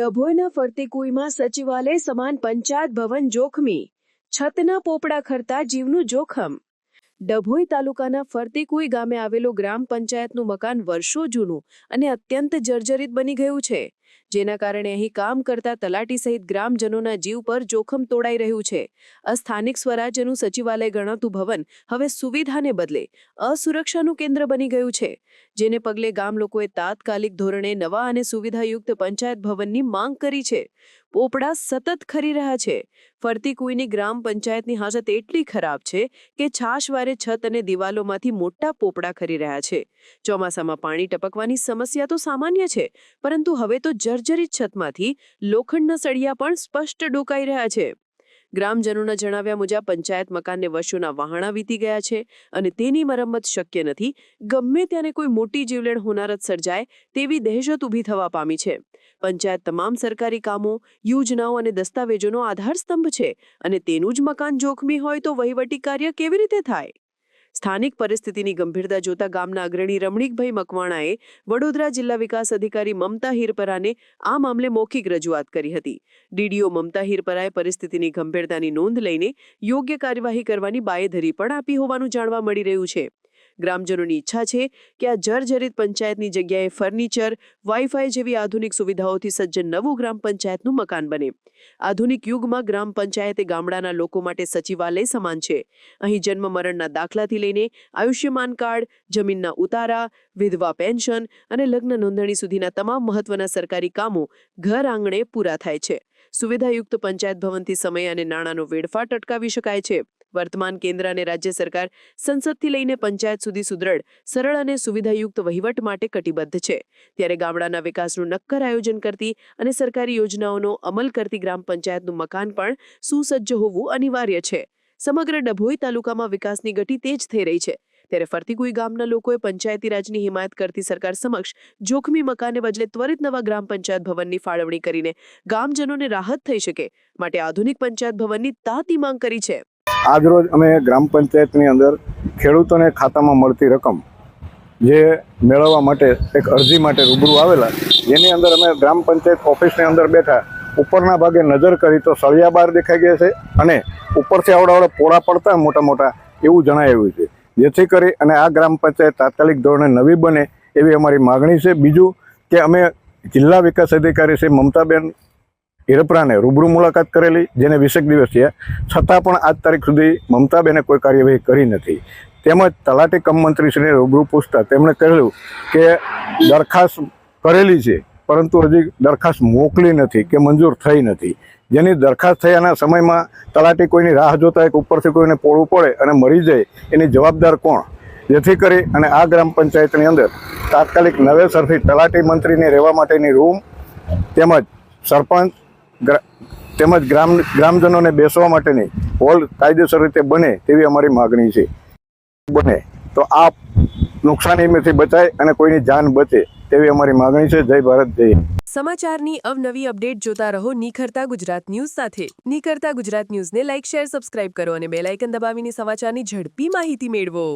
ડભોઈના ફરતીકુઈમાં સચિવાલય સમાન પંચાયત ભવન જોખમી, છતના પોપડા ખરતા જીવનું જોખમ. ડભોઈ તાલુકાના ફરતીકુઈ ગામે આવેલો ગ્રામ પંચાયતનું મકાન વર્ષો જૂનું અને અત્યંત જર્જરિત બની ગયું છે. જેના કારણે અહીં કામ કરતા તલાટી સહિત ગ્રામજનોના જીવ પર જોખમ તોડાઈ રહ્યું છે. આ સ્થાનિક સ્વરાજ્યનું સચિવાલય ગણાતું ભવન હવે સુવિધાને બદલે અસુરક્ષાનું કેન્દ્ર બની ગયું છે, જેને પગલે ગામ લોકોએ તાત્કાલિક ધોરણે નવા અને સુવિધાયુક્ત પંચાયત ભવનની માંગ કરી છે. પોપડા સતત ખરી રહ્યા છે. ફરતી કુઈની ગ્રામ પંચાયતની હાલત એટલી ખરાબ છે કે છાશવારે છત અને દિવાલોમાંથી મોટા પોપડા ખરી રહ્યા છે. ચોમાસામાં પાણી ટપકવાની સમસ્યા તો સામાન્ય છે, પરંતુ હવે તો જર્જરિત છતમાંથી લોખંડના સળિયા પણ સ્પષ્ટ ડોકાઈ રહ્યા છે. ગ્રામજનોના જણાવ્યા મુજબ, પંચાયત મકાનને વર્ષોના વહાણા વીતી ગયા છે અને તેની મરમ્મત શક્ય નથી. ગમે ત્યારે કોઈ મોટી જીવલેણ હોનારત સર્જાય, તેવી દહેશત ઊભી થવા પામી છે. પંચાયત તમામ સરકારી કામો, યોજનાઓ અને દસ્તાવેજોનો આધારસ્તંભ છે અને તેનું જ મકાન જોખમી હોય તો વહીવટી કાર્ય કેવી રીતે થાય? સ્થાનિક પરિસ્થિતિની ગંભીરતા જોતા ગામના અગ્રણી રમણીકભાઈ મકવાણાએ વડોદરા જિલ્લા વિકાસ અધિકારી મમતા હિરપરાને આ મામલે મૌખિક રજૂઆત કરી હતી. ડીડીઓ મમતા હિરપરાએ પરિસ્થિતિની ગંભીરતાની નોંધ લઈને યોગ્ય કાર્યવાહી કરવાની બાંયધરી પણ આપી હોવાનું જાણવા મળી રહ્યું છે. ગ્રામજનોની ઈચ્છા છે કે આ જર્જરિત પંચાયતની જગ્યાએ ફર્નિચર, વાઈફાઈ જેવી આધુનિક સુવિધાઓથી સજ્જ નવું ગ્રામ પંચાયતનું મકાન બને. આધુનિક યુગમાં ગ્રામ પંચાયતે ગામડાના લોકો માટે સચિવાલય સમાન છે. અહીં જન્મ મરણના દાખલાથી લઈને આયુષ્યમાન કાર્ડ, જમીનના ઉતારા, વિધવા પેન્શન અને લગ્ન નોંધણી સુધીના તમામ મહત્વના સરકારી કામો ઘર આંગણે પૂરા થાય છે. સુવિધાયુક્ત પંચાયત ભવનથી સમય અને નાણાંનો વેડફાટ અટકાવી શકાય છે. વર્તમાન કેન્દ્ર અને રાજ્ય સરકાર સંસદથી લઈને પંચાયત સુધી સુદૃઢ સરળ અને સુવિધાયુક્ત વહીવટ માટે કટિબદ્ધ છે. ત્યારે ગામડાના વિકાસનું નક્કર આયોજન કરતી અને સરકારી યોજનાઓનો અમલ કરતી ગ્રામ પંચાયતનું મકાન પણ સુસજ્જ હોવું અનિવાર્ય છે. સમગ્ર ડભોઈ તાલુકામાં વિકાસની ગતિ તેજ થઈ રહી છે. ત્યારે ફરતીકુઈ ગામના લોકોએ પંચાયતી રાજની હિમાયત કરતી સરકાર સમક્ષ જોખમી મકાને બદલે ત્વરિત નવા ગ્રામ પંચાયત ભવનની ફાળવણી કરીને ગામજનોને રાહત થઈ શકે, માટે આધુનિક પંચાયત ભવનની તાતી માંગ કરી છે. આજરોજ અમે ગ્રામ પંચાયતની અંદર ખેડૂતોને ખાતામાં મળતી રકમ જે મેળવવા માટે એક અરજી માટે રૂબરૂ આવેલા, જેની અંદર અમે ગ્રામ પંચાયત ઓફિસની અંદર બેઠા, ઉપરના ભાગે નજર કરી તો સળિયા બાર દેખાઈ ગયા છે અને ઉપરથી આવડાવડા પોળા પડતા મોટા મોટા એવું જણાવ્યું છે. જેથી કરી અને આ ગ્રામ પંચાયત તાત્કાલિક ધોરણે નવી બને એવી અમારી માગણી છે. બીજું કે અમે જિલ્લા વિકાસ અધિકારી શ્રી મમતાબેન હિરપરાને રૂબરૂ મુલાકાત કરેલી, જેને વીસેક દિવસ છે. છતાં પણ આજ તારીખ સુધી મમતાબેને કોઈ કાર્યવાહી કરી નથી. તેમજ તલાટી કમ મંત્રીશ્રીને રૂબરૂ પૂછતા તેમણે કહ્યું કે દરખાસ્ત કરેલી છે, પરંતુ હજી દરખાસ્ત મોકલી નથી કે મંજૂર થઈ નથી. જેની દરખાસ્ત થયાના સમયમાં તલાટી કોઈની રાહ જોતા એક ઉપરથી કોઈને પોળવું પડે અને મરી જાય, એની જવાબદાર કોણ? જેથી કરી અને આ ગ્રામ પંચાયતની અંદર તાત્કાલિક નવેસરથી તલાટી મંત્રીને રહેવા માટેની રૂમ તેમજ સરપંચ તેમજ ગ્રામ, ગ્રામજનોને બેસવા માટેની હોલ કાયદેસર રીતે બને તેવી અમારી માગણી છે. બને તો આ નુકસાનીમાંથી બચાય અને કોઈની જાન બચે તેવી અમારી માગણી છે. જય ભારત, જય. સમાચારની અવનવી અપડેટ જોતા રહો નિખરતા ગુજરાત ન્યૂઝ સાથે. નિખરતા ગુજરાત ન્યૂઝને લાઇક, શેર, સબસ્ક્રાઇબ કરો અને બેલાઇકન દબાવીને સમાચારની ઝડપી માહિતી મેળવો.